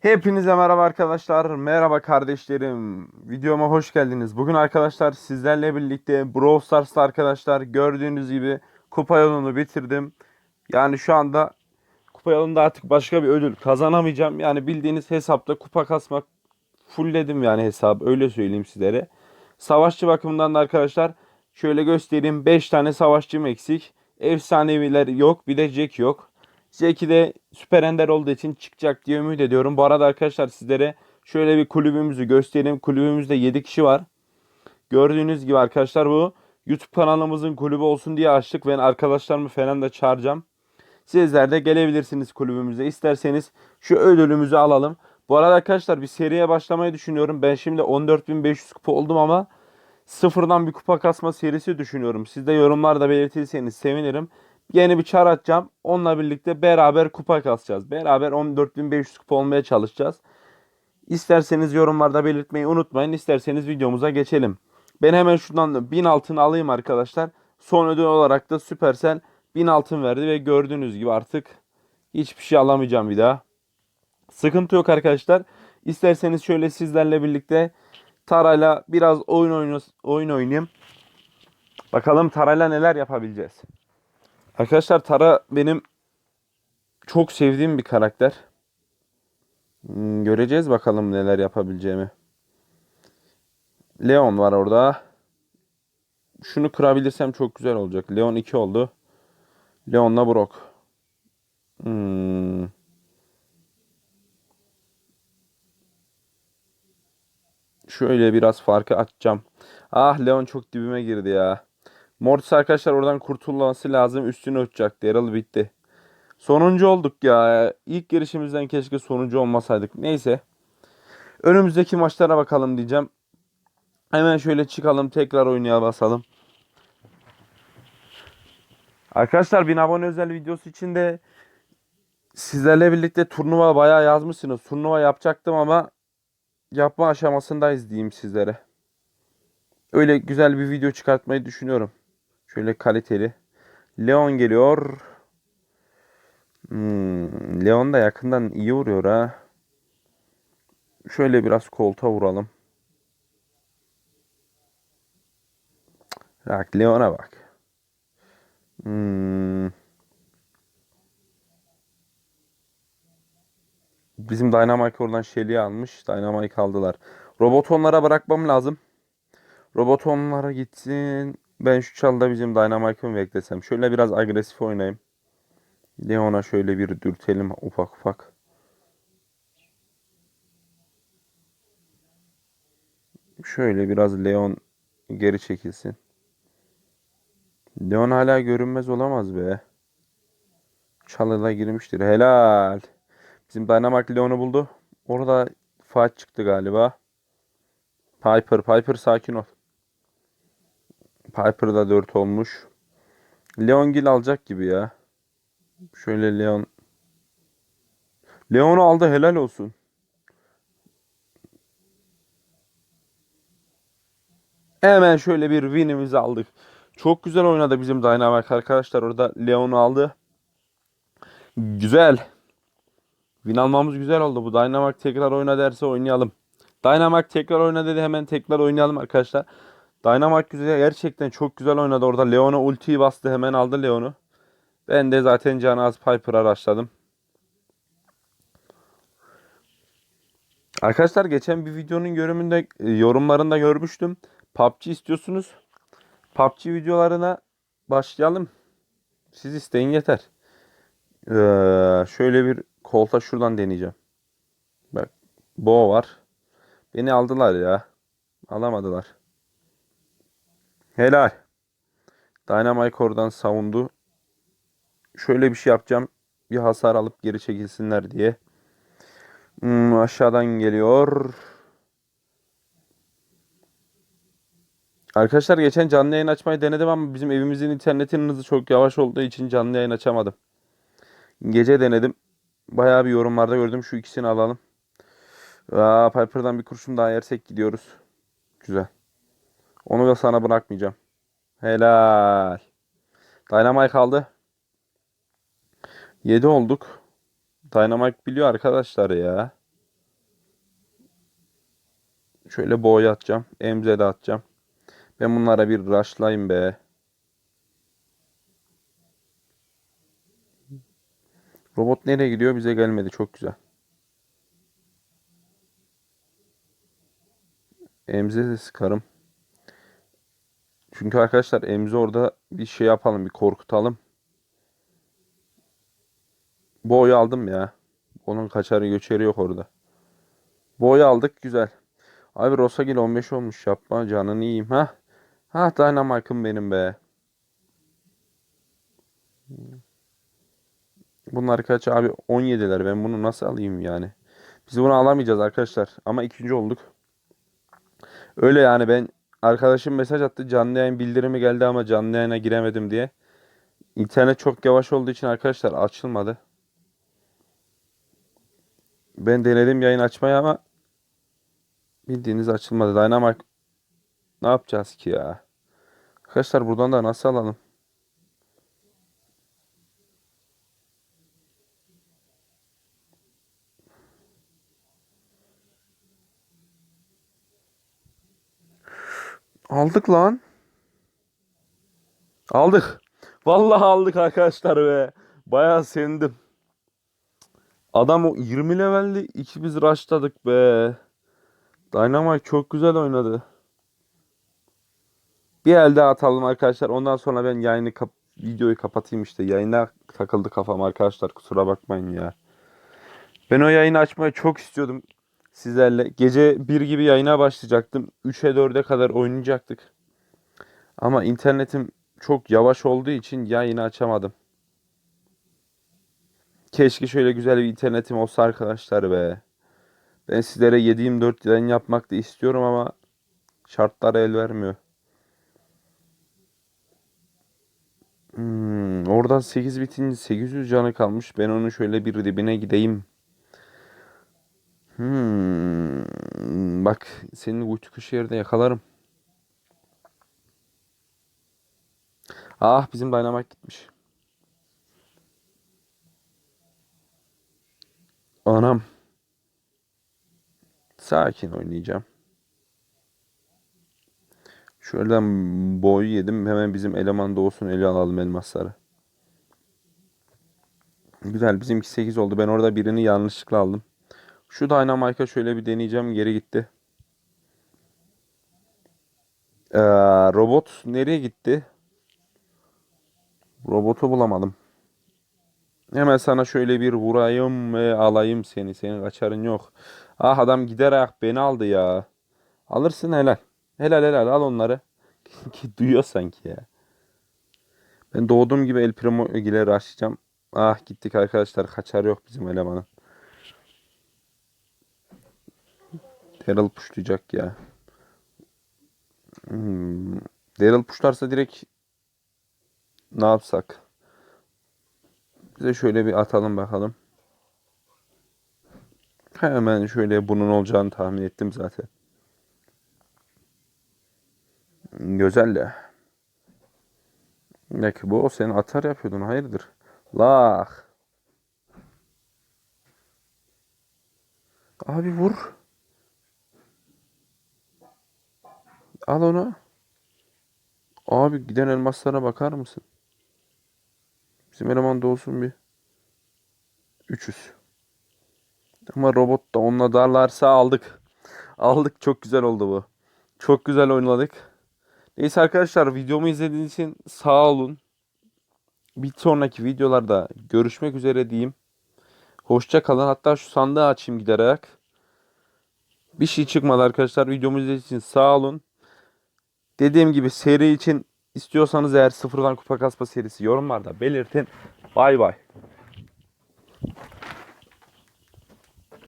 Hepinize merhaba arkadaşlar. Merhaba kardeşlerim. Videoma hoş geldiniz. Bugün arkadaşlar sizlerle birlikte Brawl Stars'ta arkadaşlar gördüğünüz gibi kupa yolunu bitirdim. Yani şu anda kupa yolunda artık başka bir ödül kazanamayacağım. Yani bildiğiniz hesapta kupa kasmak fullledim yani hesabı öyle söyleyeyim sizlere. Savaşçı bakımından da arkadaşlar şöyle göstereyim. 5 tane savaşçım eksik. Efsaneviler yok. Bir de Jack yok. Jack'i de süper ender olduğu için çıkacak diye ümit ediyorum. Bu arada arkadaşlar sizlere şöyle bir kulübümüzü göstereyim. Kulübümüzde 7 kişi var. Gördüğünüz gibi arkadaşlar bu YouTube kanalımızın kulübü olsun diye açtık. Ben arkadaşlarımı falan da çağıracağım. Sizler de gelebilirsiniz kulübümüze. İsterseniz şu ödülümüzü alalım. Bu arada arkadaşlar bir seriye başlamayı düşünüyorum. Ben şimdi 14.500 kupa oldum ama sıfırdan bir kupa kasma serisi düşünüyorum. Siz de yorumlarda belirtirseniz sevinirim. Yeni bir çar atacağım. Onunla birlikte beraber kupa kasacağız. Beraber 14.500 kupa olmaya çalışacağız. İsterseniz yorumlarda belirtmeyi unutmayın. İsterseniz videomuza geçelim. Ben hemen şuradan 1000 altın alayım arkadaşlar. Son ödül olarak da Supercell 1000 altın verdi ve gördüğünüz gibi artık hiçbir şey alamayacağım bir daha. Sıkıntı yok arkadaşlar. İsterseniz şöyle sizlerle birlikte Tara'yla biraz oyun oynuyoruz, oyun oynayayım. Bakalım Tara'yla neler yapabileceğiz. Arkadaşlar Tara benim çok sevdiğim bir karakter. Hmm, göreceğiz bakalım neler yapabileceğimi. Leon var orada. Şunu kırabilirsem çok güzel olacak. Leon 2 oldu. Leon'la Brock. Hmm. Şöyle biraz farkı açacağım. Ah Leon çok dibime girdi ya. Mortis arkadaşlar oradan kurtulması lazım. Üstünü uçacak. Daryl bitti. Sonuncu olduk ya. İlk girişimizden keşke sonuncu olmasaydık. Neyse. Önümüzdeki maçlara bakalım diyeceğim. Hemen şöyle çıkalım. Tekrar oynaya basalım. Arkadaşlar 1000 abone özel videosu için de sizlerle birlikte turnuva bayağı yazmışsınız. Turnuva yapacaktım ama yapma aşamasındayız diyeyim sizlere. Öyle güzel bir video çıkartmayı düşünüyorum. Şöyle kaliteli. Leon geliyor. Hmm, Leon da yakından iyi vuruyor ha. Şöyle biraz kolta vuralım. Bak Leon'a bak. Hmm. Bizim Dynamite oradan Shelly'i almış. Dynamite aldılar. Robotonlara bırakmam lazım. Robotonlara gitsin. Ben şu çalda bizim Dynamite'ımı beklesem. Şöyle biraz agresif oynayayım. Leon'a şöyle bir dürtelim ufak ufak. Şöyle biraz Leon geri çekilsin. Leon hala görünmez olamaz be. Çalıda girmiştir. Helal. Bizim Dynamite Leon'u buldu. Orada fight çıktı galiba. Piper, Piper sakin ol. Piper da 4 olmuş. Leon Gil alacak gibi ya. Şöyle Leon. Leon'u aldı helal olsun. Hemen şöyle bir win'imizi aldık. Çok güzel oynadı bizim Dynamite arkadaşlar. Orada Leon'u aldı. Güzel. Win almamız güzel oldu. Bu Dynamite tekrar oyna derse oynayalım. Dynamite tekrar oyna dedi hemen tekrar oynayalım arkadaşlar. Dynamite güzel gerçekten çok güzel oynadı orada. Leon'a ultiyi bastı hemen aldı Leon'u. Ben de zaten Canaz Piper'a araçladım. Arkadaşlar geçen bir videonun yorumunda, yorumlarında görmüştüm. PUBG istiyorsunuz. PUBG videolarına başlayalım. Siz isteyin yeter. Ee, şöyle bir kolta şuradan deneyeceğim. Bak Bo var. Beni aldılar ya. Alamadılar. Helal. Dynamite oradan savundu. Şöyle bir şey yapacağım. Bir hasar alıp geri çekilsinler diye. Hmm, aşağıdan geliyor. Arkadaşlar geçen canlı yayın açmayı denedim ama bizim evimizin internetinin hızı çok yavaş olduğu için canlı yayın açamadım. Gece denedim. Bayağı bir yorumlarda gördüm. Şu ikisini alalım. Aa, Piper'dan bir kurşun daha yersek gidiyoruz. Güzel. Onu da sana bırakmayacağım. Helal. Dynamite kaldı. 7 olduk. Dynamite biliyor arkadaşlar ya. Şöyle boğaya atacağım. Emze de atacağım. Ben bunlara bir rushlayayım be. Robot nereye gidiyor? Bize gelmedi. Çok güzel. Emze de sıkarım. Çünkü arkadaşlar Emze orada bir şey yapalım. Bir korkutalım. Boğayı aldım ya. Onun kaçarı göçeri yok orada. Boğayı aldık. Güzel. Abi Rosagil 15 olmuş. Yapma canını yiyeyim. Ha. Ha Dynamike'ım benim be. Bunlar kaç abi? 17'ler. Ben bunu nasıl alayım yani? Biz bunu alamayacağız arkadaşlar. Ama ikinci olduk. Öyle yani ben arkadaşım mesaj attı. Canlı yayın bildirimi geldi ama canlı yayına giremedim diye. İnternet çok yavaş olduğu için arkadaşlar açılmadı. Ben denedim yayın açmayı ama bildiğiniz açılmadı. Dynamite ne yapacağız ki ya? Arkadaşlar buradan da nasıl alalım? Aldık lan. Aldık. Vallahi aldık arkadaşlar be. Bayağı sevindim. Adam o 20 leveldi. İki biz rushladık be. Dynamite çok güzel oynadı. Bir el daha atalım arkadaşlar. Ondan sonra ben yayını kap videoyu kapatayım işte. Yayına takıldı kafam arkadaşlar. Kusura bakmayın ya. Ben o yayını açmayı çok istiyordum sizlerle. Gece 1 gibi yayına başlayacaktım. 3'e 4'e kadar oynayacaktık. Ama internetim çok yavaş olduğu için yayını açamadım. Keşke şöyle güzel bir internetim olsa arkadaşlar be. Ben sizlere 7-24 yayın yapmak da istiyorum ama şartlar el vermiyor. Hmm, oradan 8 bitince 800 canı kalmış. Ben onun şöyle bir dibine gideyim. Hmm, bak senin uytu kuşu yerde yakalarım. Ah bizim Dynamite gitmiş. Anam. Sakin oynayacağım. Şuradan boy yedim. Hemen bizim eleman doğsun eli alalım elmasları. Güzel. Bizimki 8 oldu. Ben orada birini yanlışlıkla aldım. Şu Dynamite'a şöyle bir deneyeceğim. Geri gitti. Ee, robot nereye gitti? Robotu bulamadım. Hemen sana şöyle bir vurayım ve alayım seni. Senin kaçarın yok. Ah adam giderek beni aldı ya. Alırsın helal. Helal helal al onları. Duyuyor sanki ya. Ben doğduğum gibi El Primo ile rushlayacağım. Ah gittik arkadaşlar. Kaçar yok bizim elemanın. Daryl puşlayacak ya. Hmm. Daryl puşlarsa direkt ne yapsak? Bize şöyle bir atalım bakalım. Hemen şöyle bunun olacağını tahmin ettim zaten. Güzel de. Ne ki bu? Sen atar yapıyordun. Hayırdır? Lah. Abi vur. Al onu. Abi giden elmaslara bakar mısın? Bizim eleman da olsun bir. 300. Ama robot da onunla darlarsa aldık. Aldık. Çok güzel oldu bu. Çok güzel oynadık. Neyse arkadaşlar videomu izlediğiniz için sağ olun. Bir sonraki videolarda görüşmek üzere diyeyim. Hoşça kalın. Hatta şu sandığı açayım giderek. Bir şey çıkmadı arkadaşlar. Videomu izlediğiniz için sağ olun. Dediğim gibi seri için istiyorsanız eğer sıfırdan kupa kasma serisi yorumlarda belirtin. Bay bay.